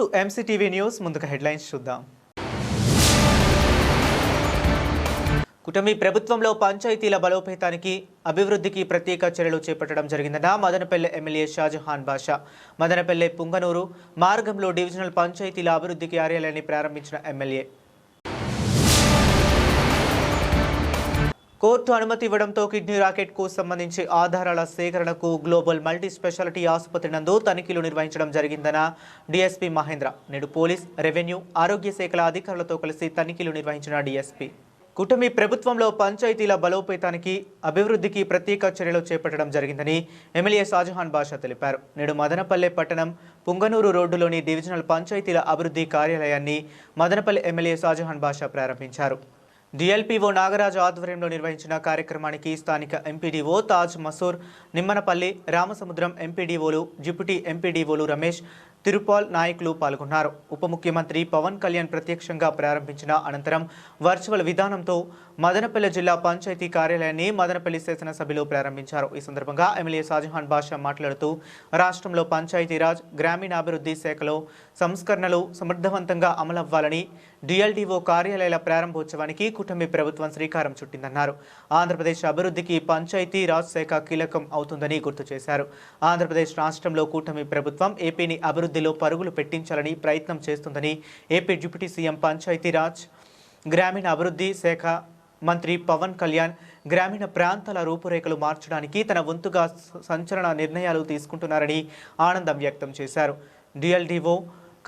To MCTV news ముందుగా headlines చూద్దాం. కుటుంబీ ప్రభుత్వంలో పంచాయతీల బలోపేతానికి అభివృద్ధికి ప్రత్యేక చర్యలు చేపట్టడం జరిగిందన్న మదనపల్లె ఎమ్మెల్యే షాజహాన్ బాషా. మదనపల్లె పుంగనూరు మార్గంలో డివిజనల్ పంచాయతీల అభివృద్ధి కార్యాలయాన్ని ప్రారంభించిన ఎమ్మెల్యే కోర్టు అనుమతి ఇవ్వడంతో కిడ్నీ రాకెట్కు సంబంధించి ఆధారాల సేకరణకు గ్లోబల్ మల్టీ స్పెషాలిటీ ఆసుపత్రి నందు తనిఖీలు నిర్వహించడం జరిగిందన్న డీఎస్పీ మహేంద్ర. నేడు పోలీస్ రెవెన్యూ ఆరోగ్య శాఖల అధికారులతో కలిసి తనిఖీలు నిర్వహించిన డీఎస్పీ. కుటుంబీ ప్రభుత్వంలో పంచాయతీల బలోపేతానికి అభివృద్ధికి ప్రత్యేక చర్యలు చేపట్టడం జరిగిందని ఎమ్మెల్యే షాజహాన్ బాషా తెలిపారు. నేడు మదనపల్లె పట్టణం పుంగనూరు రోడ్డులోని డివిజనల్ పంచాయతీల అభివృద్ధి కార్యాలయాన్ని మదనపల్లె ఎమ్మెల్యే షాజహాన్ బాషా ప్రారంభించారు. డిఎల్పీఓ నాగరాజు ఆధ్వర్యంలో నిర్వహించిన కార్యక్రమానికి స్థానిక ఎంపీడీఓ తాజ్ మసూర్ నిమ్మనపల్లి రామసముద్రం ఎంపీడీఓలు డిప్యూటీ ఎంపీడీఓలు రమేష్ తిరుపాల్ నాయకులు పాల్గొన్నారు. ఉప ముఖ్యమంత్రి పవన్ కళ్యాణ్ ప్రత్యక్షంగా ప్రారంభించిన అనంతరం వర్చువల్ విధానంతో మదనపల్లి జిల్లా పంచాయతీ కార్యాలయాన్ని మదనపల్లి శాసనసభ్యులు ప్రారంభించారు. ఈ సందర్భంగా ఎమ్మెల్యే షాజహాన్ బాషా మాట్లాడుతూ రాష్ట్రంలో పంచాయతీరాజ్ గ్రామీణాభివృద్ధి శాఖలో సంస్కరణలు సమర్థవంతంగా అమలవ్వాలని డిఎల్డిఓ కార్యాలయాల ప్రారంభోత్సవానికి కుటుంబీ ప్రభుత్వం శ్రీకారం చుట్టిందన్నారు. ఆంధ్రప్రదేశ్ అభివృద్ధికి పంచాయతీ రాజ్ శాఖ కీలకం అవుతుందని గుర్తు చేశారు. ఆంధ్రప్రదేశ్ రాష్ట్రంలో కూటమి ప్రభుత్వం ఏపీని అభివృద్ధిలో పరుగులు పెట్టించాలని ప్రయత్నం చేస్తుందని ఏపీ డిప్యూటీ సీఎం పంచాయతీరాజ్ గ్రామీణ అభివృద్ధి శాఖ మంత్రి పవన్ కళ్యాణ్ గ్రామీణ ప్రాంతాల రూపురేఖలు మార్చడానికి తన వంతుగా సంచలన నిర్ణయాలు తీసుకుంటున్నారని ఆనందం వ్యక్తం చేశారు. డిఎల్డిఓ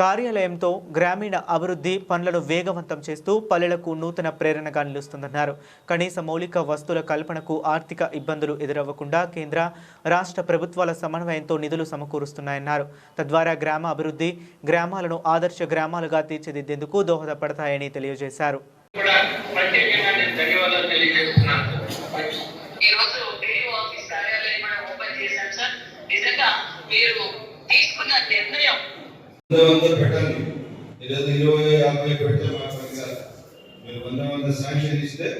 కార్యాలయంతో గ్రామీణ అభివృద్ధి పనులను వేగవంతం చేస్తూ పల్లెలకు నూతన ప్రేరణగా నిలుస్తుందన్నారు. కనీస మౌలిక వస్తువుల కల్పనకు ఆర్థిక ఇబ్బందులు ఎదురవ్వకుండా కేంద్ర రాష్ట్ర ప్రభుత్వాల సమన్వయంతో నిధులు సమకూరుస్తున్నాయన్నారు. తద్వారా గ్రామ అభివృద్ధి గ్రామాలను ఆదర్శ గ్రామాలుగా తీర్చిదిద్దేందుకు దోహదపడతాయని తెలియజేశారు. కూడా ప్రత్యేకంగా నేను ధన్యవాదాలు తెలియజేస్తున్నాను. ఈ రోజు డిఓ ఆఫీస్ కార్యాలయం కూడా ఓపెన్ చేశాం సార్. నిజంగా మీరు తీసుకున్న నిర్ణయం వంద వంద పెట్టాలి ఈరోజు ఇరవై యాభై పెడితే కాదు మీరు వంద వంద శాంక్షన్ ఇస్తే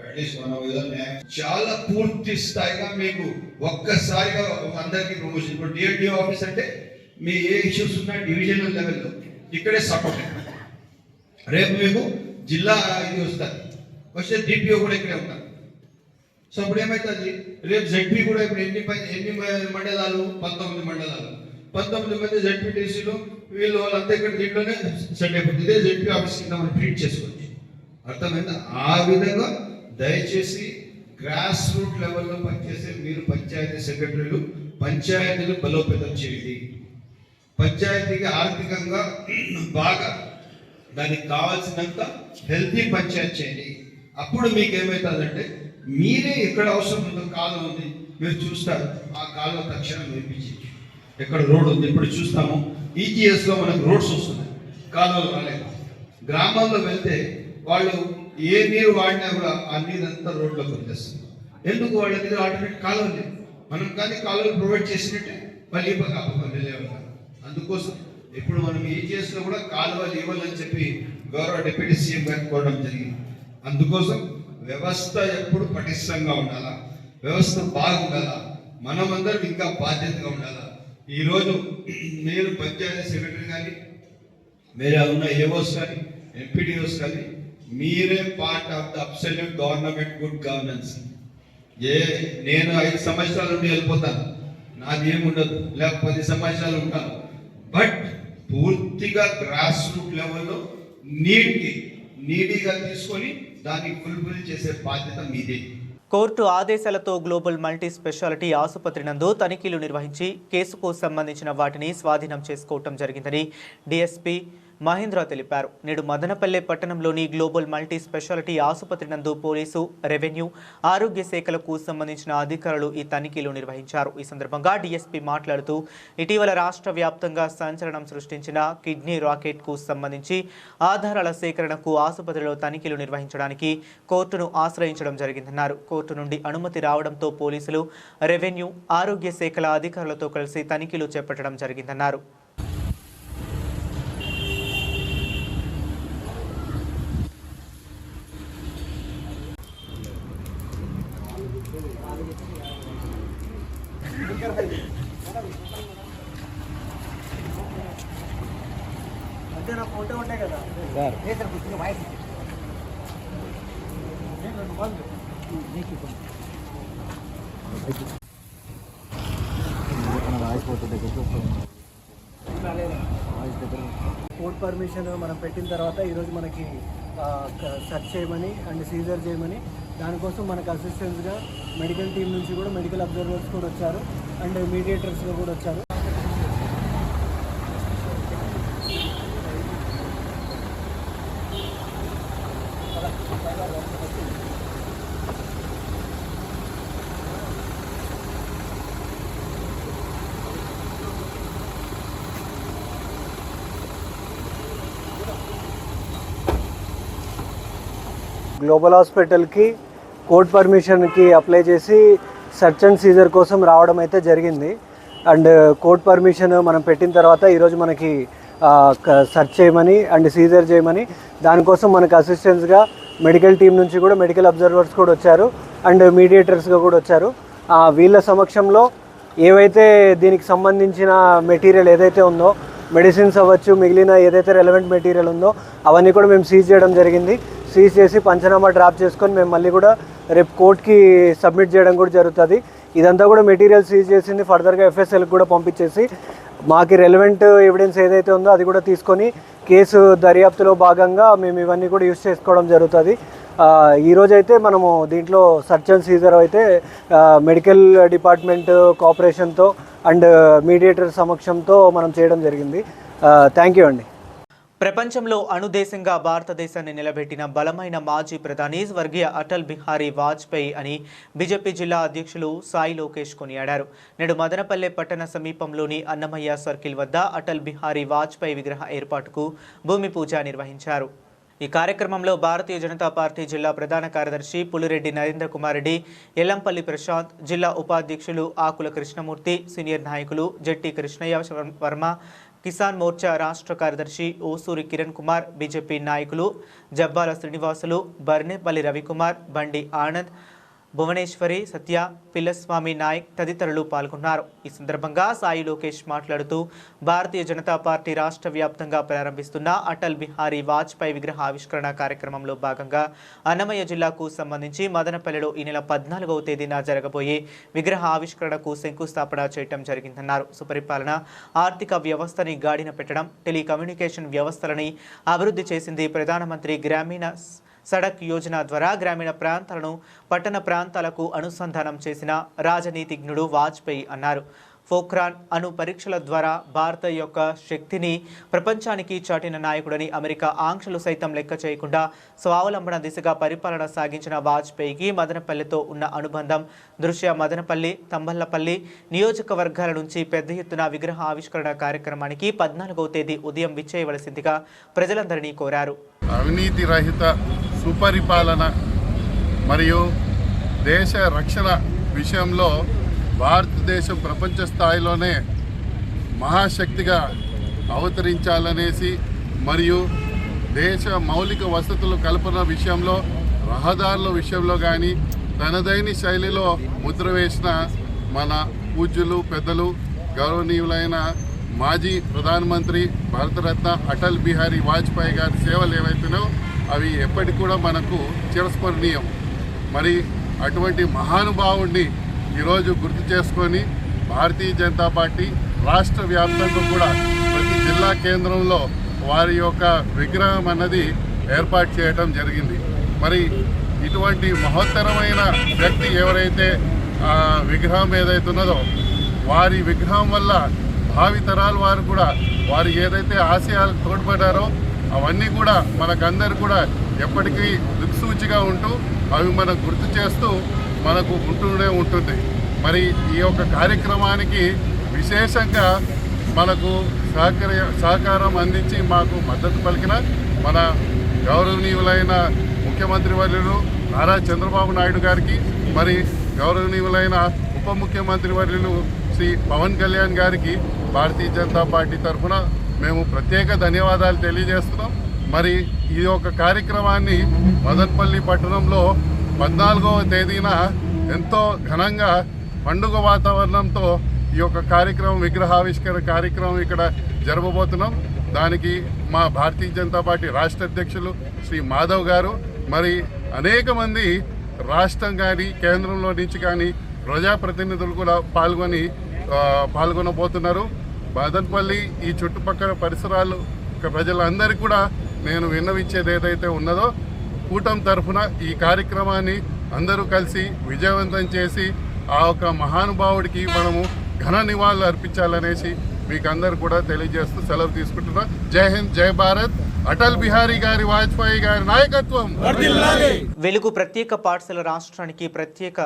అట్లీస్ట్ మన చాలా పూర్తి స్థాయిగా మీకు ఒక్కసారిగా అందరికీ ప్రమోషన్ ఇప్పుడు డిఎల్డిఓ ఆఫీస్ అంటే మీ ఏ ఇష్యూస్ ఉన్నా డివిజనల్ లెవెల్లో ఇక్కడే సపోర్ట్ రేపు మీకు జిల్లా ఇది వస్తారు. వస్తే డిపిఓ కూడా ఇక్కడే ఉంటారు. సో అప్పుడు ఏమవుతుంది రేపు జడ్పీ కూడా ఇప్పుడు ఎన్ని పై- ఎన్ని మండలాలు? పంతొమ్మిది మండలాలు. పంతొమ్మిది మంది జడ్పీటీసీలు వీళ్ళు వాళ్ళంతా ఇక్కడ దీంట్లోనే సెట్ అయిపోతుంది ఇదే జడ్పీ ఆఫీస్ కింద మనం ట్రీట్ చేసుకోవచ్చు. అర్థమైందా? ఆ విధంగా దయచేసి గ్రాస్ రూట్ లెవెల్లో పనిచేసే మీరు పంచాయతీ సెక్రటరీలు పంచాయతీలు బలోపేతం చేయండి. పంచాయతీకి ఆర్థికంగా బాగా దానికి కావాల్సినంత హెల్తీ పంచాయతీ చేయండి. అప్పుడు మీకు ఏమవుతుందంటే మీరే ఎక్కడ అవసరం ఉందో కాలువ ఉంది మీరు చూస్తారు. ఆ కాలువ తక్షణం వేపించి ఎక్కడ రోడ్ ఉంది ఇప్పుడు చూస్తాము. ఈజీఎస్లో మనకు రోడ్స్ వస్తున్నాయి. కాలువలు రాలేదు. గ్రామాల్లో వెళ్తే వాళ్ళు ఏ నీరు వాడినా కూడా ఆ నీరు అంతా రోడ్లోకి వచ్చేస్తుంది ఎందుకు వాళ్ళ దగ్గర ఆటోమేటిక్ కాలువ లేదు? మనం కానీ కాలువలు ప్రొవైడ్ చేసినట్టే మళ్ళీ ఈ పక్క అందుకోసం ఇప్పుడు మనం ఏం చేసినా కూడా కాలువలు ఇవ్వాలని చెప్పి గౌరవ డిప్యూటీ సీఎం గారికి కోరడం జరిగింది. అందుకోసం వ్యవస్థ ఎప్పుడు పటిష్టంగా ఉండాలా? వ్యవస్థ బాగుండాలా? మనమందరం ఇంకా బాధ్యతగా ఉండాలా? ఈరోజు నేను పంచాయతీ సెక్రటరీ కానీ మీరే ఉన్న ఏఓస్ కానీ ఎంపీడీఓస్ కానీ మీరే part of the absolute government good governance ఏ నేను ఐదు సంవత్సరాల నుండి వెళ్ళిపోతాను. నాది ఏముండదు లేక పది సంవత్సరాలు ఉంటాను. బట్ పూర్తిగా గ్రాస్ రూట్ లెవెల్లో నీటి నీడీగా తీసుకొని దాన్ని ఫుల్ఫిల్ చేసే బాధ్యత మీదే. కోర్టు ఆదేశాలతో గ్లోబల్ మల్టీ స్పెషాలిటీ ఆసుపత్రి నందు తనిఖీలు నిర్వహించి కేసుకు సంబంధించిన వాటిని స్వాధీనం చేసుకోవటం జరిగిందని డిఎస్పీ మహేంద్ర తెలిపారు. నేడు మదనపల్లె పట్టణంలోని గ్లోబల్ మల్టీ స్పెషాలిటీ ఆసుపత్రి నందు పోలీసు రెవెన్యూ ఆరోగ్య శాఖలకు సంబంధించిన అధికారులు ఈ తనిఖీలు నిర్వహించారు. ఈ సందర్భంగా డీఎస్పీ మాట్లాడుతూ ఇటీవల రాష్ట్ర వ్యాప్తంగా సంచలనం సృష్టించిన కిడ్నీ రాకెట్కు సంబంధించి ఆధారాల సేకరణకు ఆసుపత్రిలో తనిఖీలు నిర్వహించడానికి కోర్టును ఆశ్రయించడం జరిగిందన్నారు. కోర్టు నుండి అనుమతి రావడంతో పోలీసులు రెవెన్యూ ఆరోగ్య శాఖల అధికారులతో కలిసి తనిఖీలు చేపట్టడం జరిగిందన్నారు జర ఫోటో ఉంటాయి కదా ఏ సార్ కూర్చుని వాయిస్ ఇచ్చేసి. నేను రెండు మంది. నీకు ఇవ్వండి. కోర్ట్ పర్మిషన్ మనం పెట్టిన తర్వాత ఈరోజు మనకి సెర్చ్ చేయమని అండ్ సీజర్ చేయమని. దానికోసం మనకు అసిస్టెంట్స్గా మెడికల్ టీం నుంచి కూడా మెడికల్ అబ్జర్వర్స్ కూడా వచ్చారు. అండ్ మీడియేటర్స్గా కూడా వచ్చారు. గ్లోబల్ హాస్పిటల్కి కోర్ట్ పర్మిషన్కి అప్లై చేసి సర్చ్ అండ్ సీజర్ కోసం రావడం అయితే జరిగింది. అండ్ కోర్ట్ పర్మిషన్ మనం పెట్టిన తర్వాత ఈరోజు మనకి సెర్చ్ చేయమని అండ్ సీజర్ చేయమని దానికోసం మనకు అసిస్టెంట్స్గా మెడికల్ టీం నుంచి కూడా మెడికల్ అబ్జర్వర్స్ కూడా వచ్చారు. అండ్ మీడియేటర్స్గా కూడా వచ్చారు. వీళ్ళ సమక్షంలో ఏవైతే దీనికి సంబంధించిన మెటీరియల్ ఏదైతే ఉందో మెడిసిన్స్ అవ్వచ్చు మిగిలిన ఏదైతే రెలవెంట్ మెటీరియల్ ఉందో అవన్నీ కూడా మేము సీజ్ చేయడం జరిగింది. సీజ్ చేసి పంచనామా డ్రాప్ చేసుకొని మేము మళ్ళీ కూడా రేపు కోర్ట్కి సబ్మిట్ చేయడం కూడా జరుగుతుంది. ఇదంతా కూడా మెటీరియల్ సీజ్ చేసింది ఫర్దర్గా ఎఫ్ఎస్ఎల్కి కూడా పంపించేసి మాకు రెలవెంట్ ఎవిడెన్స్ ఏదైతే ఉందో అది కూడా తీసుకొని కేసు దర్యాప్తులో భాగంగా మేము ఇవన్నీ కూడా యూస్ చేసుకోవడం జరుగుతుంది. ఈరోజైతే అయితే మనము దీంట్లో సర్జన్ సీజర్ అయితే మెడికల్ డిపార్ట్మెంట్ కోఆపరేషన్తో అండ్ మీడియేటర్ సమక్షంతో మనం చేయడం జరిగింది. థ్యాంక్ యూ అండి. ప్రపంచంలో అణుదేశంగా భారతదేశాన్ని నిలబెట్టిన బలమైన మాజీ ప్రధాని స్వర్గీయ అటల్ బిహారీ వాజ్పేయి అని బీజేపీ జిల్లా అధ్యక్షులు సాయి లోకేష్ కొనియాడారు. నేడు మదనపల్లె పట్టణ సమీపంలోని అన్నమయ్య సర్కిల్ వద్ద అటల్ బిహారీ వాజ్పేయి విగ్రహ ఏర్పాటుకు భూమి పూజ నిర్వహించారు. ఈ కార్యక్రమంలో భారతీయ జనతా పార్టీ జిల్లా ప్రధాన కార్యదర్శి పులిరెడ్డి నరేంద్ర కుమార్ రెడ్డి ఎల్లంపల్లి ప్రశాంత్ జిల్లా ఉపాధ్యక్షులు ఆకుల కృష్ణమూర్తి సీనియర్ నాయకులు జట్టి కృష్ణయ్య వర్మ కిసాన్ మోర్చా రాష్ట్ర కార్యదర్శి ఓసూరి కిరణ్ కుమార్ బీజేపీ నాయకులు జబ్బాల శ్రీనివాసులు బర్నేపల్లి రవికుమార్ బండి ఆనంద్ భువనేశ్వరి సత్య పిల్లస్వామి నాయక్ తదితరులు పాల్గొన్నారు. ఈ సందర్భంగా సాయి లోకేష్ మాట్లాడుతూ భారతీయ జనతా పార్టీ రాష్ట్ర వ్యాప్తంగా ప్రారంభిస్తున్న అటల్ బిహారీ వాజ్పేయి విగ్రహ ఆవిష్కరణ కార్యక్రమంలో భాగంగా అన్నమయ్య జిల్లాకు సంబంధించి మదనపల్లిలో ఈ నెల పద్నాలుగవ తేదీన జరగబోయే విగ్రహ ఆవిష్కరణకు శంకుస్థాపన చేయడం జరిగిందన్నారు. సుపరిపాలన ఆర్థిక వ్యవస్థని గాడిన పెట్టడం టెలికమ్యూనికేషన్ వ్యవస్థలని అభివృద్ధి చేసింది ప్రధానమంత్రి గ్రామీణ సడక్ యోజన ద్వారా గ్రామీణ ప్రాంతాలను పట్టణ ప్రాంతాలకు అనుసంధానం చేసిన రాజనీతిజ్ఞుడు వాజ్పేయి అన్నారు. ఫోక్రాన్ అణు పరీక్షల ద్వారా భారత యొక్క శక్తిని ప్రపంచానికి చాటిన నాయకుడని అమెరికా ఆంక్షలు సైతం లెక్క చేయకుండా స్వావలంబన దిశగా పరిపాలన సాగించిన వాజ్పేయికి మదనపల్లితో ఉన్న అనుబంధం దృశ్య మదనపల్లి తంబల్లపల్లి నియోజకవర్గాల నుంచి పెద్ద ఎత్తున విగ్రహ ఆవిష్కరణ కార్యక్రమానికి పద్నాలుగవ తేదీ ఉదయం విచ్చేయవలసిందిగా ప్రజలందరినీ కోరారు. అవినీతి రహిత సుపరిపాలన మరియు దేశ రక్షణ విషయంలో భారతదేశం ప్రపంచ స్థాయిలోనే మహాశక్తిగా అవతరించాలనేసి మరియు దేశ మౌలిక వసతులు కల్పన విషయంలో రహదారుల విషయంలో కానీ తనదైన శైలిలో ముద్ర వేసిన మన పూజ్యులు పెద్దలు గౌరవనీయులైన మాజీ ప్రధానమంత్రి భారతరత్న అటల్ బిహారీ వాజ్పేయి గారి సేవలు ఏవైతున్నాయో అవి ఎప్పటికి కూడా మనకు చిరస్మరణీయం. మరి అటువంటి మహానుభావుడిని ఈరోజు గుర్తు చేసుకొని భారతీయ జనతా పార్టీ రాష్ట్ర వ్యాప్తంగా కూడా ప్రతి జిల్లా కేంద్రంలో వారి యొక్క విగ్రహం అన్నది ఏర్పాటు చేయడం జరిగింది. మరి ఇటువంటి మహోత్తరమైన వ్యక్తి ఎవరైతే విగ్రహం ఏదైతే ఉన్నదో వారి విగ్రహం వల్ల భావి తరాల వారు కూడా వారు ఏదైతే ఆశయాలు తోడ్పడ్డారో అవన్నీ కూడా మనకందరు కూడా ఎప్పటికీ దిక్సూచిగా ఉంటూ అవి మనకు గుర్తు చేస్తూ మనకు ఉంటూనే ఉంటుంది. మరి ఈ యొక్క కార్యక్రమానికి విశేషంగా మనకు సహకరి సహకారం అందించి మాకు మద్దతు పలికిన మన గౌరవనీయులైన ముఖ్యమంత్రి వర్యులు నారా చంద్రబాబు నాయుడు గారికి మరి గౌరవనీయులైన ఉప ముఖ్యమంత్రి వర్యులు శ్రీ పవన్ కళ్యాణ్ గారికి భారతీయ జనతా పార్టీ తరఫున మేము ప్రత్యేక ధన్యవాదాలు తెలియజేస్తున్నాం. మరి ఈ యొక్క కార్యక్రమాన్ని మదన్పల్లి పట్టణంలో పద్నాలుగవ తేదీన ఎంతో ఘనంగా పండుగ వాతావరణంతో ఈ యొక్క కార్యక్రమం విగ్రహావిష్కరణ కార్యక్రమం ఇక్కడ జరగబోతున్నాం దానికి మా భారతీయ జనతా పార్టీ రాష్ట్ర అధ్యక్షులు శ్రీ మాధవ్ గారు మరి అనేక మంది రాష్ట్రం కానీ కేంద్రంలో నుంచి కానీ ప్రజాప్రతినిధులు కూడా పాల్గొని పాల్గొనబోతున్నారు. బాదన్పల్లి ఈ చుట్టుపక్కల పరిసరాలు ప్రజలందరికీ కూడా నేను విన్నవించేది ఏదైతే ఉన్నదో కూటమి తరఫున ఈ కార్యక్రమాన్ని అందరూ కలిసి విజయవంతం చేసి ఆ ఒక మహానుభావుడికి మనము ఘన నివాళులు అర్పించాలనేసి మీకు అందరు కూడా తెలియజేస్తూ సెలవు తీసుకుంటున్నా. జై హింద్ జై భారత్. అటల్ బిహారీ గారి వాజ్పేయి గారి నాయకత్వం. వెలుగు ప్రత్యేక పాఠశాల రాష్ట్రానికి ప్రత్యేక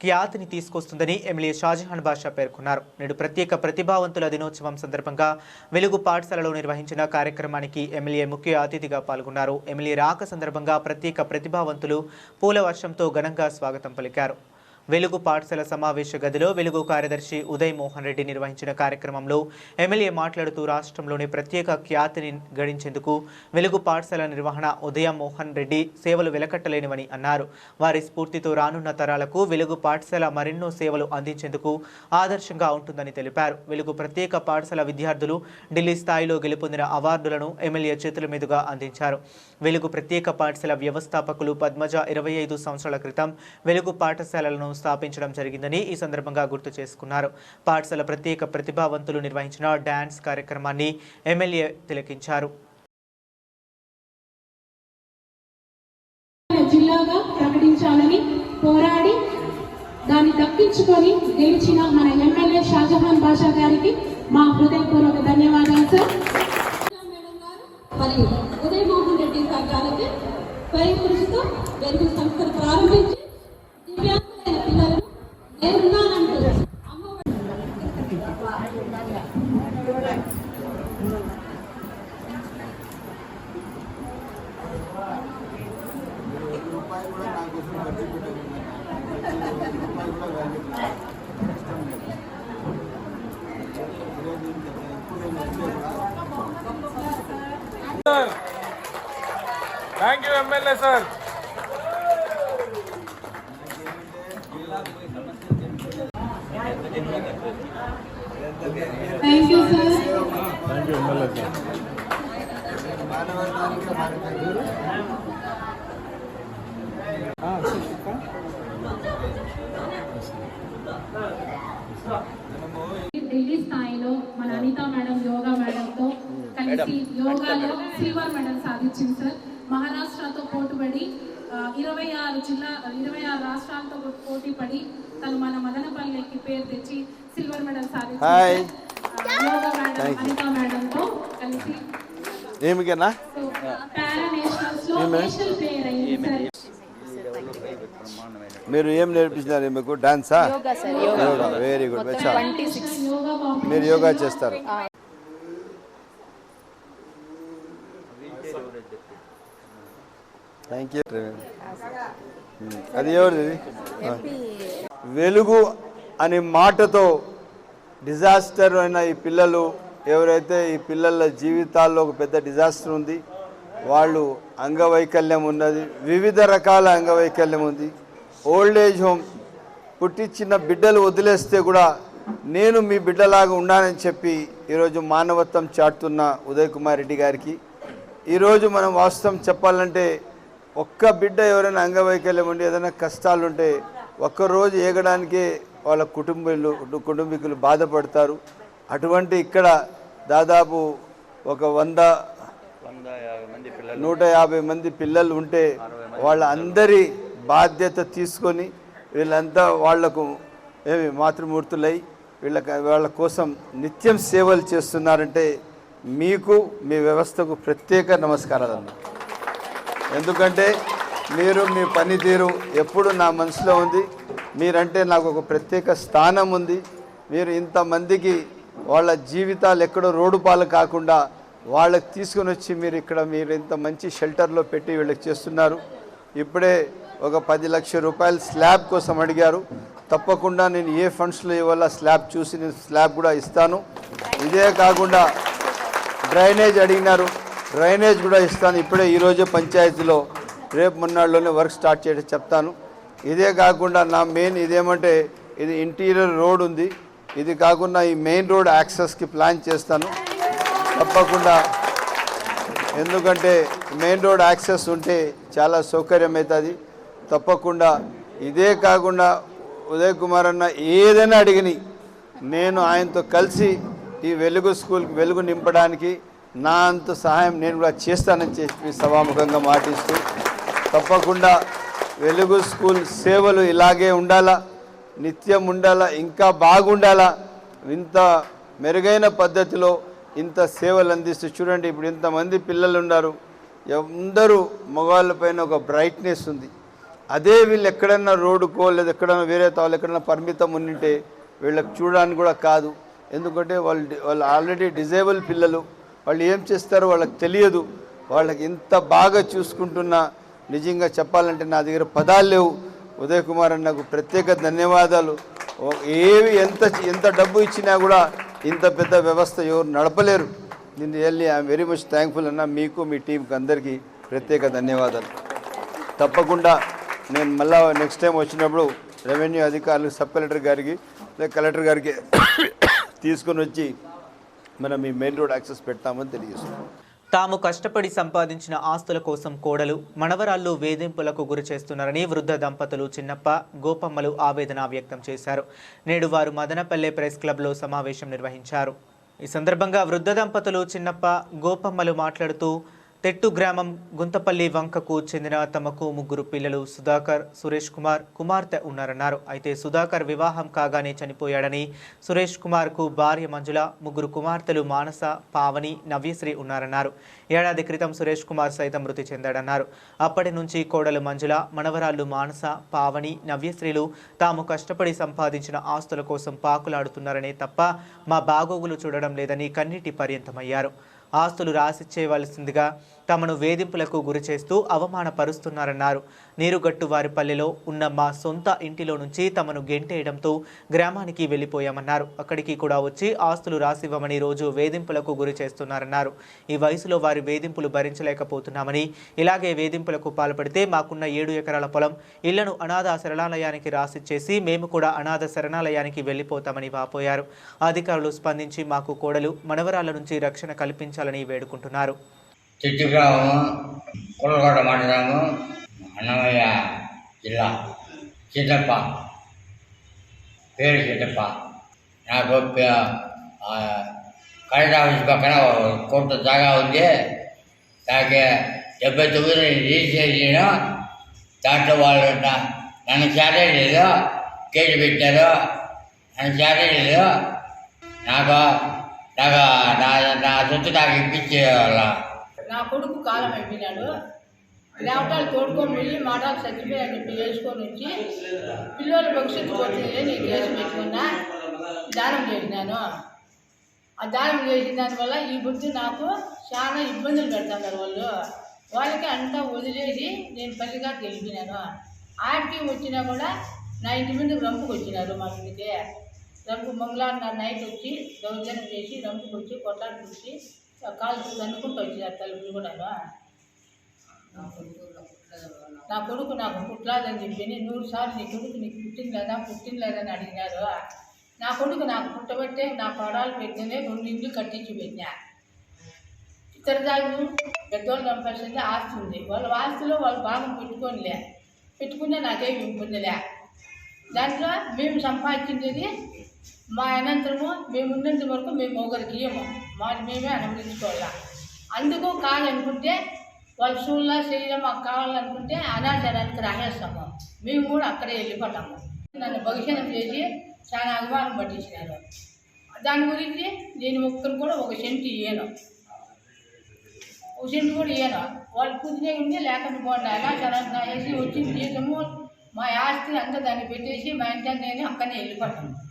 ఖ్యాతిని తీసుకొస్తుందని ఎమ్మెల్యే షాజహాన్ బాషా పేర్కొన్నారు. నేడు ప్రత్యేక ప్రతిభావంతుల దినోత్సవం సందర్భంగా వెలుగు పాఠశాలలో నిర్వహించిన కార్యక్రమానికి ఎమ్మెల్యే ముఖ్య అతిథిగా పాల్గొన్నారు. ఎమ్మెల్యే రాక సందర్భంగా ప్రత్యేక ప్రతిభావంతులు పూల వర్షంతో ఘనంగా స్వాగతం పలికారు. వెలుగు పాఠశాల సమావేశ గదిలో వెలుగు కార్యదర్శి ఉదయ్ మోహన్ రెడ్డి నిర్వహించిన కార్యక్రమంలో ఎమ్మెల్యే మాట్లాడుతూ రాష్ట్రంలోని ప్రత్యేక ఖ్యాతిని గడించేందుకు వెలుగు పాఠశాల నిర్వహణ ఉదయ మోహన్ రెడ్డి సేవలు వెలకట్టలేనివని అన్నారు. వారి స్ఫూర్తితో రానున్న తరాలకు వెలుగు పాఠశాల మరెన్నో సేవలు అందించేందుకు ఆదర్శంగా ఉంటుందని తెలిపారు. వెలుగు ప్రత్యేక పాఠశాల విద్యార్థులు ఢిల్లీ స్థాయిలో గెలుపొందిన అవార్డులను ఎమ్మెల్యే చేతుల మీదుగా అందించారు. వెలుగు ప్రత్యేక పాఠశాల వ్యవస్థాపకులు పద్మజ ఇరవై ఐదు సంవత్సరాల క్రితం వెలుగు పాఠశాలలను స్థాపించడం జరిగిందని ఈ సందర్భంగా గుర్తు చేసుకున్నారు. పాఠశాల ప్రత్యేక ప్రతిభావంతులు నిర్వహించిన డ్యాన్స్ కార్యక్రమాన్ని ఎమ్మెల్యే తిలకించారు. జిల్లాగా ప్రకటించాలని పోరాడి దాన్ని దక్కించుకొని గెలిచిన మన ఎమ్మెల్యే షాజహాన్ బాషా గారికి మా హృదయపూర్వక ధన్యవాదాలు సార్. మరియు ఉదయమోహన్ రెడ్డి సార్ స్వయం కృషితో వెలుగు సంస్థను ప్రారంభించి దివ్యాంగులైన పిల్లలను నేనున్నానంటూ thank you MLA sir thank you sir Delhi స్థాయిలో మన అనిత మేడం యోగా మేడంతో కలిసి యోగాలో సిల్వర్ మెడల్ సాధించింది సార్ మహారాష్ట్రతో పోటీపడి ఆ, ఇరవై ఆరు జిల్లా ఇరవై ఆరు రాష్ట్రాలతో పోటీ పడి తను మన మదనపల్లికి పేరు తెచ్చి silver medal yoga madam Anitha మేడంతో కలిసి మీరు ఏం నేర్పించినారు మీకు? డాన్సా? యోగా వెరీ గుడ్ మీరు యోగా చేస్తారు. థ్యాంక్ యూ అది ఎవరిది? వెలుగు అనే మాటతో డిజాస్టర్ అయిన ఈ పిల్లలు ఎవరైతే ఈ పిల్లల జీవితాల్లో ఒక పెద్ద డిజాస్టర్ ఉంది వాళ్ళు అంగవైకల్యం ఉన్నది వివిధ రకాల అంగవైకల్యం ఉంది. ఓల్డ్ ఏజ్ హోమ్ పుట్టించిన బిడ్డలు వదిలేస్తే కూడా నేను మీ బిడ్డలాగా ఉన్నానని చెప్పి ఈరోజు మానవత్వం చాటుతున్న ఉదయ్ కుమార్ రెడ్డి గారికి. ఈరోజు మనం వాస్తవం చెప్పాలంటే ఒక్క బిడ్డ ఎవరైనా అంగవైకల్యం ఉండి ఏదైనా కష్టాలు ఉంటే ఒక్కరోజు ఏగడానికే వాళ్ళ కుటుంబీలు కుటుంబీకులు బాధపడతారు. అటువంటి ఇక్కడ దాదాపు ఒక వంద నూట యాభై మంది పిల్లలు ఉంటే వాళ్ళందరి బాధ్యత తీసుకొని వీళ్ళంతా వాళ్ళకు ఏమి మాతృమూర్తులై వీళ్ళ వాళ్ళ కోసం నిత్యం సేవలు చేస్తున్నారంటే మీకు మీ వ్యవస్థకు ప్రత్యేక నమస్కారాలు అన్న. ఎందుకంటే మీరు మీ పనితీరు ఎప్పుడు నా మనసులో ఉంది. మీరంటే నాకు ఒక ప్రత్యేక స్థానం ఉంది. మీరు ఇంతమందికి వాళ్ళ జీవితాలు ఎక్కడో రోడ్డు పాలు కాకుండా వాళ్ళకి తీసుకుని వచ్చి మీరు ఇక్కడ మీరు ఇంత మంచి షెల్టర్లో పెట్టి వీళ్ళకి చేస్తున్నారు. ఇప్పుడే ఒక పది లక్షల రూపాయలు స్లాబ్ కోసం అడిగారు. తప్పకుండా నేను ఏ ఫండ్స్లో ఇవ్వాలో స్లాబ్ చూసి నేను స్లాబ్ కూడా ఇస్తాను. ఇదే కాకుండా డ్రైనేజ్ అడిగినారు. డ్రైనేజ్ కూడా ఇస్తాను. ఇప్పుడే ఈరోజే పంచాయతీలో రేపు మొన్నాడులోనే వర్క్ స్టార్ట్ చేయడం చెప్తాను. ఇదే కాకుండా నా మెయిన్ ఇదేమంటే ఇది ఇంటీరియర్ రోడ్ ఉంది. ఇది కాకుండా ఈ మెయిన్ రోడ్ యాక్సెస్కి ప్లాన్ చేస్తాను. తప్పకుండా ఎందుకంటే మెయిన్ రోడ్ యాక్సెస్ ఉంటే చాలా సౌకర్యం అవుతుంది తప్పకుండా ఇదే కాకుండా ఉదయ్ కుమార్ అన్న ఏదైనా అడిగిని నేను ఆయనతో కలిసి ఈ వెలుగు స్కూల్కి వెలుగు నింపడానికి నా అంత సహాయం నేను కూడా చేస్తానని చెప్పి సభాముఖంగా మాటిస్తూ తప్పకుండా వెలుగు స్కూల్ సేవలు ఇలాగే ఉండాలా నిత్యం ఉండాలా ఇంకా బాగుండాలా ఇంత మెరుగైన పద్ధతిలో ఇంత సేవలు అందిస్తూ చూడండి ఇప్పుడు ఇంతమంది పిల్లలు ఉన్నారు అందరూ మగవాళ్ళ పైన ఒక బ్రైట్నెస్ ఉంది. అదే వీళ్ళు ఎక్కడన్నా రోడ్డుకో లేదా ఎక్కడన్నా వేరే తాళ్ళు ఎక్కడన్నా పరిమితం ఉండింటే వీళ్ళకి చూడడానికి కూడా కాదు. ఎందుకంటే వాళ్ళు వాళ్ళు ఆల్రెడీ డిజేబుల్ పిల్లలు. వాళ్ళు ఏం చేస్తారో వాళ్ళకి తెలియదు. వాళ్ళకి ఇంత బాగా చూసుకుంటున్నా. నిజంగా చెప్పాలంటే నా దగ్గర పదాలు లేవు. ఉదయ్ కుమార్ అన్నకు ప్రత్యేక ధన్యవాదాలు. ఓ- ఏవి ఎంత ఎంత డబ్బు ఇచ్చినా కూడా ఇంత పెద్ద వ్యవస్థ ఎవరు నడపలేరు. దీన్ని వెళ్ళి ఐఎమ్ వెరీ మచ్ థ్యాంక్ఫుల్ అన్న మీకు మీ టీంకి అందరికీ ప్రత్యేక ధన్యవాదాలు. తప్పకుండా నేను మళ్ళా నెక్స్ట్ టైం వచ్చినప్పుడు రెవెన్యూ అధికారులు సబ్ కలెక్టర్ గారికి లేదా కలెక్టర్ గారికి తీసుకొని వచ్చి మనం ఈ మెయిన్ రోడ్ యాక్సెస్ పెడతామని తెలియజేస్తున్నాం. తాము కష్టపడి సంపాదించిన ఆస్తుల కోసం కోడలు మనవరాళ్ళు వేధింపులకు గురి చేస్తున్నారని వృద్ధ దంపతులు చిన్నప్ప గోపమ్మలు ఆవేదన వ్యక్తం చేశారు. నేడు వారు మదనపల్లె ప్రెస్ క్లబ్లో సమావేశం నిర్వహించారు. ఈ సందర్భంగా వృద్ధ దంపతులు చిన్నప్ప గోపమ్మలు మాట్లాడుతూ తెట్టు గ్రామం గుంతపల్లి వంకకు చెందిన తమకు ముగ్గురు పిల్లలు సుధాకర్ సురేష్ కుమార్ కుమార్తె ఉన్నారన్నారు. అయితే సుధాకర్ వివాహం కాగానే చనిపోయాడని సురేష్ కుమార్కు భార్య మంజుల ముగ్గురు కుమార్తెలు మానస పావని నవ్యశ్రీ ఉన్నారన్నారు. ఏడాది క్రితం సురేష్ కుమార్ సైతం మృతి చెందాడన్నారు. అప్పటి నుంచి కోడలు మంజుల మనవరాళ్ళు మానస పావని నవ్యశ్రీలు తాము కష్టపడి సంపాదించిన ఆస్తుల కోసం పాకులాడుతున్నారనే తప్ప మా బాగోగులు చూడడం లేదని కన్నీటి పర్యంతమయ్యారు. ఆస్తులు రాసిచ్చేయవలసిందిగా తమను వేధింపులకు గురి చేస్తూ అవమానపరుస్తున్నారన్నారు. నీరుగట్టు వారిపల్లెలో ఉన్న మా సొంత ఇంటిలో నుంచి తమను గెంటేయడంతో గ్రామానికి వెళ్ళిపోయామన్నారు. అక్కడికి కూడా వచ్చి ఆస్తులు రాసివ్వమని రోజు వేధింపులకు గురి చేస్తున్నారన్నారు. ఈ వయసులో వారి వేధింపులు భరించలేకపోతున్నామని ఇలాగే వేధింపులకు పాల్పడితే మాకున్న ఏడు ఎకరాల పొలం ఇళ్ళను అనాథ శరణాలయానికి రాసిచ్చేసి మేము కూడా అనాథ శరణాలయానికి వెళ్ళిపోతామని వాపోయారు. అధికారులు స్పందించి మాకు కోడలు మనవరాల నుంచి రక్షణ కల్పించాలని వేడుకుంటున్నారు. చిట్టుగ్రామము కులగొండ మండలము అన్నమయ్య జిల్లా చిట్టప్ప పేరు చిట్టప్ప నాకు ప- ఆ, కలెక్టర్ ఆఫీస్ పక్కన ఓ కొంత జాగా ఉంది దానికి డెబ్బై తొమ్మిది రిజిస్టర్ చేయను దాంట్లో వాళ్ళు నా- నన్ను చేరలేదు కేసు పెట్టారు నన్ను చేరలేదు నాకు నాకు నా నా సొత్తు నాకు ఇప్పించేవాళ్ళ నా కొడుకు కాలం అయిపోయినాడు. లేవటాలు తోడుకొని వెళ్ళి మాటలు చచ్చిపోయాడు చెప్పి వేసుకొని వచ్చి పిల్లలు భవిష్యత్తు పోతుంది నేను కేసు పెట్టుకున్నా దానం చేసినాను. ఆ దానం చేసిన దానివల్ల ఈ బుద్ధి నాకు చాలా ఇబ్బందులు పెడుతున్నారు వాళ్ళు. వాళ్ళకి అంతా వదిలేసి నేను పల్లిగా గెలిపినాను ఆడికి వచ్చినా కూడా నా ఇంటి ముందు రంపుకు వచ్చినారు మా ఇంటికి రంపు మంగళవారం నైట్ వచ్చి దౌర్జన్యం చేసి రంపుకు వచ్చి కొట్లాడుకొచ్చి కాలు అనుకుంటూ వచ్చినారు తలుపులు కూడా నా కొడుకు నాకు పుట్టలేదని చెప్పి నూరు సార్లు నీ కొడుకు నీకు పుట్టింది లేదా పుట్టింది లేదని అడిగినారు. నా కొడుకు నాకు పుట్టబట్టే నా పడాలు పెట్టినే రెండు ఇండ్లు కట్టించి పెట్టినా. ఇతరదాలు పెద్దోళ్ళు చంపేసింది ఆస్తి ఉంది. వాళ్ళ ఆస్తిలో వాళ్ళు భాగం పెట్టుకోనిలే. పెట్టుకునే నాకేం ఇబ్బందిలే దాంట్లో మేము సంపాదించింది మా అనంతరము మేము ఉన్నంత వరకు మేము ఒకరికి ఇయ్యము. మాది మేమే అనుభవించుకోవాలా అందుకు కాదనుకుంటే వాళ్ళ షూల్లో శరీరం మాకు కావాలనుకుంటే అనాచారానికి రాసేస్తాము. మేము కూడా అక్కడే వెళ్ళిపోతాము. నన్ను భవిష్యత్తు చేసి చాలా అభిమానం పట్టించినారు. దాని గురించి నేను ఒక్కరు కూడా ఒక సెంటు ఇయ్యను. ఒక సెంటు కూడా ఇయ్యను. వాళ్ళు కుదిరే ఉండి లేకుండా పోండి. అనాచారానికి రాసేసి వచ్చిన జీతము మా ఆస్తి అంతా దాన్ని పెట్టేసి మా ఇంటి నేను అక్కడనే వెళ్ళిపోతాను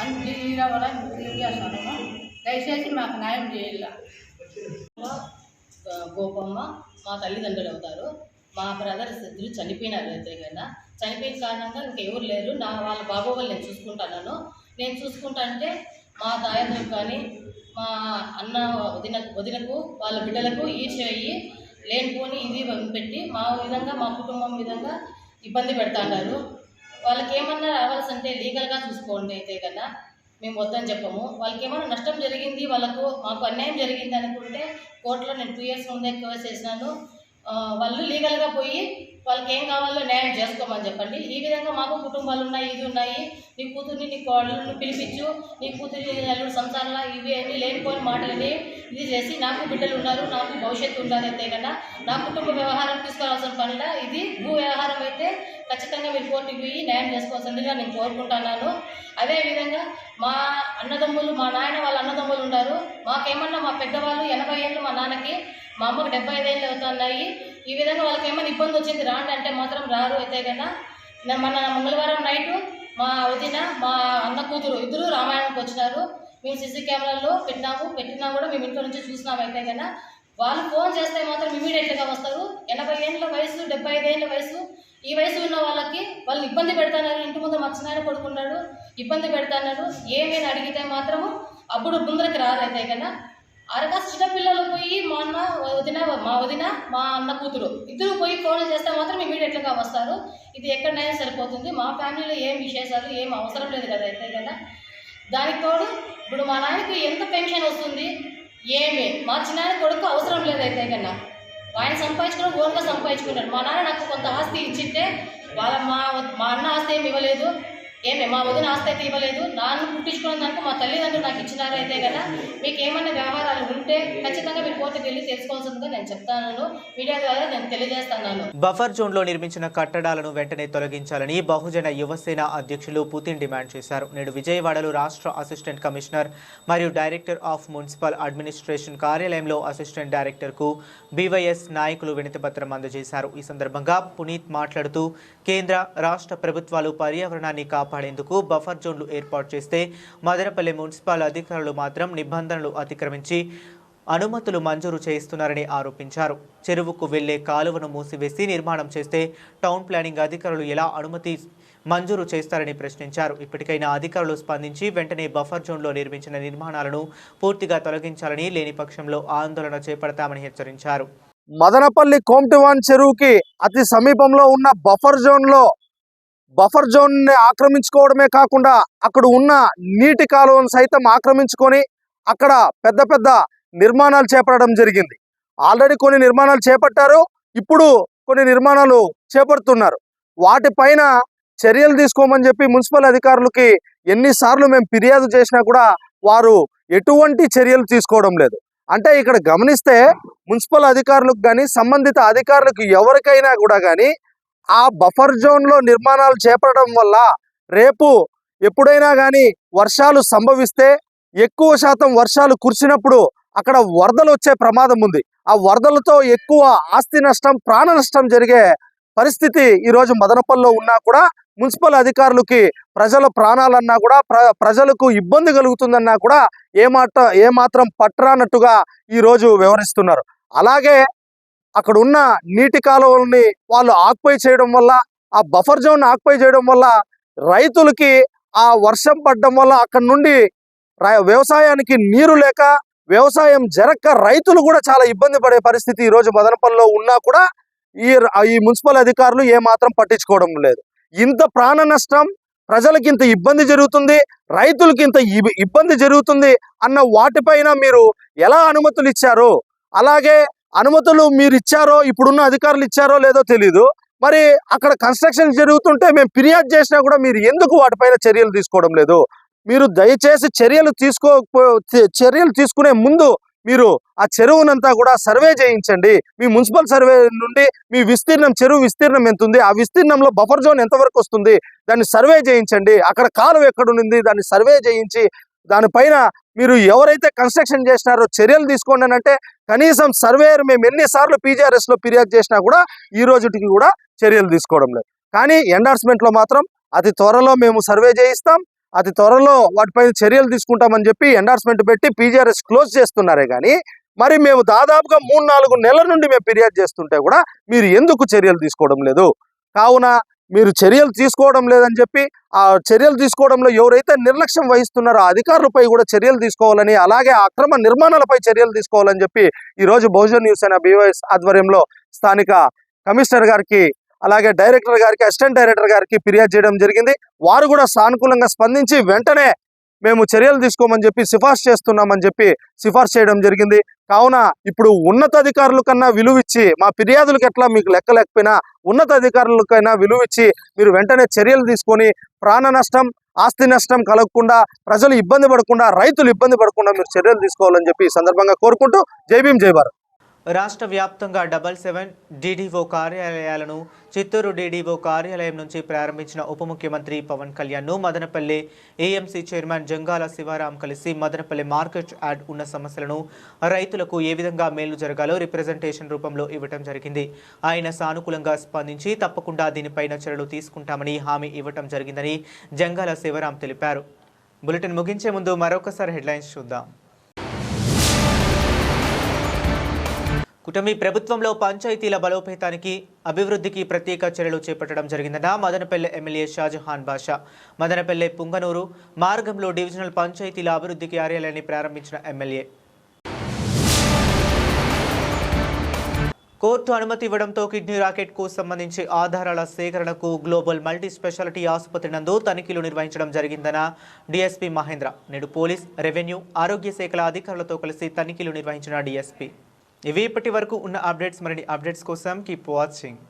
అని తిరిగిన వల్ల తెలియజేస్తాను దయచేసి మాకు న్యాయం చేయాలి గోపమ్మ మా తల్లిదండ్రులు అవుతారు. మా బ్రదర్స్ ఇద్దరు చనిపోయినారు అయితే చనిపోయిన కారణంగా ఇంకా ఎవరు లేరు. నా వాళ్ళ బాగోగులు నేను చూసుకుంటున్నాను. నేను చూసుకుంటా అంటే మా దాయంత్రులకు కానీ మా అన్న వదిన వదినకు వాళ్ళ బిడ్డలకు ఈర్ష్య అయ్యి లేనిపోని ఇది పెట్టి మా విధంగా మా కుటుంబం విధంగా ఇబ్బంది పెడతాండారు. వాళ్ళకి ఏమన్నా రావాల్సి అంటే లీగల్గా చూసుకోండి అయితే కన్నా మేము వద్దని చెప్పము. వాళ్ళకి ఏమైనా నష్టం జరిగింది వాళ్ళకు మాకు అన్యాయం జరిగింది అనుకుంటే కోర్టులో నేను టూ ఇయర్స్ ముందే కేసు చేసినాను వాళ్ళు లీగల్గా పోయి వాళ్ళకి ఏం కావాలో న్యాయం చేసుకోమని చెప్పండి. ఈ విధంగా మాకు కుటుంబాలు ఉన్నాయి ఇది ఉన్నాయి. నీ కూతుర్ని నీ కోడలను పిలిపించు. నీ కూతురి అల్లుడు సంసారంలో ఇవి అన్నీ లేనిపోయిన మాటలని ఇది చేసి నాకు బిడ్డలు ఉన్నారు నాకు భవిష్యత్తు ఉండాలి అయితే కన్నా నా కుటుంబ వ్యవహారం తీసుకోవాల్సిన పనిలా ఇది. భూ వ్యవహారం అయితే ఖచ్చితంగా మీరు కోర్టుకి పోయి న్యాయం చేసుకోవాల్సిందిగా నేను కోరుకుంటున్నాను. అదేవిధంగా మా అన్నదమ్ములు మా నాయన వాళ్ళ అన్నదమ్ములు ఉన్నారు. మాకేమన్నా మా పెద్దవాళ్ళు ఎనభై ఏళ్ళు మా నాన్నకి మా అమ్మకు డెబ్బై ఐదేళ్ళు అవుతున్నాయి. ఈ విధంగా వాళ్ళకి ఏమైనా ఇబ్బంది వచ్చింది రాండి అంటే మాత్రం రారు. అయితే కన్నా మన మంగళవారం నైటు మా వదిన మా అన్న కూతురు ఇద్దరు రామాయణంకి వచ్చినారు. మేము సీసీ కెమెరాల్లో పెట్టినాము పెట్టినా కూడా మేము ఇంట్లో నుంచి చూసినాము అయితే కన్నా వాళ్ళు ఫోన్ చేస్తే మాత్రం ఇమీడియట్గా వస్తారు. ఎనభై ఏళ్ళ వయసు డెబ్బై ఐదేళ్ళ వయసు ఈ వయసు ఉన్న వాళ్ళకి వాళ్ళు ఇబ్బంది పెడతానని ఇంటి ముందు మచ్చినాయన కొడుకున్నాడు ఇబ్బంది పెడతాన్నారు ఏమేమి అడిగితే మాత్రము అప్పుడు ముందరికి రారైతే అయితే కన్నా అరగా చిన్నపిల్లలు పోయి మా అన్న వదిన మా వదిన మా అన్న కూతురు ఇద్దరు పోయి ఫోన్ చేస్తే మాత్రం ఇమీడియట్గా వస్తారు. ఇది ఎక్కడైనా సరిపోతుంది. మా ఫ్యామిలీలో ఏం విశేషాలు ఏం అవసరం లేదు కదా అయితే కదా. దానికి తోడు ఇప్పుడు మా నాయనకి ఎంత పెన్షన్ వస్తుంది? ఏమి? మా చిన్నాయన కొడుకు అవసరం లేదు అయితే కన్నా. ఆయన సంపాదించుకుని ఓన్గా సంపాదించుకున్నాడు. మా నాన్న నాకు కొంత ఆస్తి ఇచ్చింటే వాళ్ళ మా మా అన్న ఆస్తి ఏమి ఇవ్వలేదు. ఏమే మా వదిన ఆస్తి అయితే ఇవ్వలేదు. నాన్న పుట్టించుకున్న దానికి మా తల్లిదండ్రులు నాకు ఇచ్చినారు అయితే కదా. మీకు ఏమైనా వ్యవహారాలు ఉంటే ఖచ్చితంగా మీరు కోర్టుకు వెళ్ళి తెలుసుకోవాల్సిందిగా నేను చెప్తాను. మీడియా ద్వారా నేను తెలియజేస్తున్నాను. బఫర్ జోన్లో నిర్మించిన కట్టడాలను వెంటనే తొలగించాలని బహుజన యువసేన అధ్యక్షులు పుతిన్ డిమాండ్ చేశారు. నేడు విజయవాడలో రాష్ట్ర అసిస్టెంట్ కమిషనర్ మరియు డైరెక్టర్ ఆఫ్ మున్సిపల్ అడ్మినిస్ట్రేషన్ కార్యాలయంలో అసిస్టెంట్ డైరెక్టర్కు బీవైఎస్ నాయకులు వినతిపత్రం అందజేశారు. ఈ సందర్భంగా పునీత్ మాట్లాడుతూ కేంద్ర రాష్ట్ర ప్రభుత్వాలు పర్యావరణాన్ని కాపాడు కాపాడేందుకు బఫర్ జోన్లు ఏర్పాటు చేస్తే మదనపల్లి మున్సిపల్ అధికారులు మాత్రం నిబంధనలు అతిక్రమించి అనుమతులు మంజూరు చేయిస్తున్నారని ఆరోపించారు. చెరువుకు వెళ్ళే కాలువను మూసివేసి నిర్మాణం చేస్తే టౌన్ ప్లానింగ్ అధికారులు ఎలా అనుమతి మంజూరు చేస్తారని ప్రశ్నించారు. ఇప్పటికైనా అధికారులు స్పందించి వెంటనే బఫర్ జోన్లో నిర్మించిన నిర్మాణాలను పూర్తిగా తొలగించాలని లేని పక్షంలో ఆందోళన చేపడతామని హెచ్చరించారు. మదనపల్లి కోమ్టివాన్ చెరువుకి అతి సమీపంలో ఉన్న బఫర్ జోన్లో బఫర్ జోన్ని ఆక్రమించుకోవడమే కాకుండా అక్కడ ఉన్న నీటి కాలువను సైతం ఆక్రమించుకొని అక్కడ పెద్ద పెద్ద నిర్మాణాలు చేపట్టడం జరిగింది. ఆల్రెడీ కొన్ని నిర్మాణాలు చేపట్టారు. ఇప్పుడు కొన్ని నిర్మాణాలు చేపడుతున్నారు. వాటిపైన చర్యలు తీసుకోమని చెప్పి మున్సిపల్ అధికారులకి ఎన్నిసార్లు మేము ఫిర్యాదు చేసినా కూడా వారు ఎటువంటి చర్యలు తీసుకోవడం లేదు. అంటే ఇక్కడ గమనిస్తే మున్సిపల్ అధికారులకు కానీ సంబంధిత అధికారులకు ఎవరికైనా కూడా కానీ ఆ బఫర్ జోన్లో నిర్మాణాలు చేపట్టడం వల్ల రేపు ఎప్పుడైనా కానీ వర్షాలు సంభవిస్తే ఎక్కువ శాతం వర్షాలు కురిసినప్పుడు అక్కడ వరదలు వచ్చే ప్రమాదం ఉంది. ఆ వరదలతో ఎక్కువ ఆస్తి నష్టం ప్రాణ నష్టం జరిగే పరిస్థితి ఈరోజు మదనపల్లిలో ఉన్నా కూడా మున్సిపల్ అధికారులకి ప్రజల ప్రాణాలన్నా కూడా ప్ర ప్రజలకు ఇబ్బంది కలుగుతుందన్నా కూడా ఏమాట ఏమాత్రం పట్టరానట్టుగా ఈరోజు వివరిస్తున్నారు. అలాగే అక్కడ ఉన్న నీటి కాలువల్ని వాళ్ళు ఆక్పై చేయడం వల్ల ఆ బఫర్ జోన్ ఆక్పై చేయడం వల్ల రైతులకి ఆ వర్షం పడడం వల్ల అక్కడ నుండి వ్యవసాయానికి నీరు లేక వ్యవసాయం జరక్క రైతులు కూడా చాలా ఇబ్బంది పడే పరిస్థితి ఈ రోజు మదనపల్లిలో ఉన్నా కూడా ఈ ఈ మున్సిపల్ అధికారులు ఏమాత్రం పట్టించుకోవడం లేదు. ఇంత ప్రాణ నష్టం ప్రజలకి ఇంత ఇబ్బంది జరుగుతుంది రైతులకి ఇంత ఇబ్బంది జరుగుతుంది అన్న వాటిపైన మీరు ఎలా అనుమతులు ఇచ్చారు? అలాగే అనుమతులు మీరు ఇచ్చారో ఇప్పుడున్న అధికారులు ఇచ్చారో లేదో తెలీదు. మరి అక్కడ కన్స్ట్రక్షన్ జరుగుతుంటే మేము ఫిర్యాదు చేసినా కూడా మీరు ఎందుకు వాటిపైన చర్యలు తీసుకోవడం లేదు? మీరు దయచేసి చర్యలు తీసుకో చర్యలు తీసుకునే ముందు మీరు ఆ చెరువునంతా కూడా సర్వే చేయించండి. మీ మున్సిపల్ సర్వే నుండి మీ విస్తీర్ణం చెరువు విస్తీర్ణం ఎంత ఉంది ఆ విస్తీర్ణంలో బఫర్ జోన్ ఎంతవరకు వస్తుంది? దాన్ని సర్వే చేయించండి. అక్కడ కాలువ ఎక్కడుంది? దాన్ని సర్వే చేయించి దానిపైన మీరు ఎవరైతే కన్స్ట్రక్షన్ చేసినారో చర్యలు తీసుకోండి అంటే కనీసం సర్వేయర్ మేము ఎన్నిసార్లు పీజీఆర్ఎస్లో ఫిర్యాదు చేసినా కూడా ఈ రోజుకి కూడా చర్యలు తీసుకోవడం లేదు. కానీ ఎండార్స్మెంట్లో మాత్రం అతి త్వరలో మేము సర్వే చేయిస్తాం. అతి త్వరలో వాటిపైన చర్యలు తీసుకుంటామని చెప్పి ఎండార్స్మెంట్ పెట్టి పీజీఆర్ఎస్ క్లోజ్ చేస్తున్నారే కానీ మరి మేము దాదాపుగా మూడు నాలుగు నెలల నుండి మేము ఫిర్యాదు చేస్తుంటే కూడా మీరు ఎందుకు చర్యలు తీసుకోవడం లేదు? కావున మీరు చర్యలు తీసుకోవడం లేదని చెప్పి ఆ చర్యలు తీసుకోవడంలో ఎవరైతే నిర్లక్ష్యం వహిస్తున్నారో అధికారులపై కూడా చర్యలు తీసుకోవాలని అలాగే అక్రమ నిర్మాణాలపై చర్యలు తీసుకోవాలని చెప్పి ఈ రోజు బహుజన్ న్యూస్ అయిన బీవైఎస్ ఆధ్వర్యంలో స్థానిక కమిషనర్ గారికి అలాగే డైరెక్టర్ గారికి అసిస్టెంట్ డైరెక్టర్ గారికి ఫిర్యాదు చేయడం జరిగింది. వారు కూడా సానుకూలంగా స్పందించి వెంటనే మేము చర్యలు తీసుకోమని చెప్పి సిఫార్సు చేస్తున్నామని చెప్పి సిఫార్సు చేయడం జరిగింది. కావున ఇప్పుడు ఉన్నతాధికారుల కన్నా విలువిచ్చి మా ఫిర్యాదులకు ఎట్లా మీకు లెక్క లేకపోయినా ఉన్నతాధికారులకైనా విలువిచ్చి మీరు వెంటనే చర్యలు తీసుకొని ప్రాణ నష్టం ఆస్తి నష్టం కలగకుండా ప్రజలు ఇబ్బంది పడకుండా రైతులు ఇబ్బంది పడకుండా మీరు చర్యలు తీసుకోవాలని చెప్పి ఈ సందర్భంగా కోరుకుంటూ జై భీం జై భారత్. రాష్ట్ర వ్యాప్తంగా డబల్ సెవెన్ డీడీఓ కార్యాలయాలను చిత్తూరు డీడీఓ కార్యాలయం నుంచి ప్రారంభించిన ఉప ముఖ్యమంత్రి పవన్ కళ్యాణ్ను మదనపల్లి ఏఎంసీ చైర్మన్ జంగాల శివారాం కలిసి మదనపల్లి మార్కెట్ యార్డ్ ఉన్న సమస్యలను రైతులకు ఏ విధంగా మేలు జరగాలో రిప్రజెంటేషన్ రూపంలో ఇవ్వటం జరిగింది. ఆయన సానుకూలంగా స్పందించి తప్పకుండా దీనిపైన చర్యలు తీసుకుంటామని హామీ ఇవ్వటం జరిగిందని జంగాల శివరాం తెలిపారు. బులెటిన్ ముగించే ముందు మరొకసారి హెడ్లైన్స్ చూద్దాం. కుటుంబీ ప్రభుత్వంలో పంచాయతీల బలోపేతానికి అభివృద్ధికి ప్రత్యేక చర్యలు చేపట్టడం జరిగిందన్న మదనపల్లె ఎమ్మెల్యే షాజహాన్ బాషా. మదనపల్లె పుంగనూరు మార్గంలో డివిజనల్ పంచాయతీల అభివృద్ధి కార్యాలయాన్ని ప్రారంభించిన ఎమ్మెల్యే. కోర్టు అనుమతి ఇవ్వడంతో కిడ్నీ రాకెట్కు సంబంధించి ఆధారాల సేకరణకు గ్లోబల్ మల్టీ స్పెషాలిటీ ఆసుపత్రి నందు తనిఖీలు నిర్వహించడం జరిగిందన డీఎస్పీ మహేంద్ర. నేడు పోలీస్ రెవెన్యూ ఆరోగ్య శాఖల అధికారులతో కలిసి తనిఖీలు నిర్వహించిన డీఎస్పీ. ఇవి ఇప్పటి వరకు ఉన్న అప్డేట్స్ మరిన్ని అప్డేట్స్ కోసం కీప్ వాచింగ్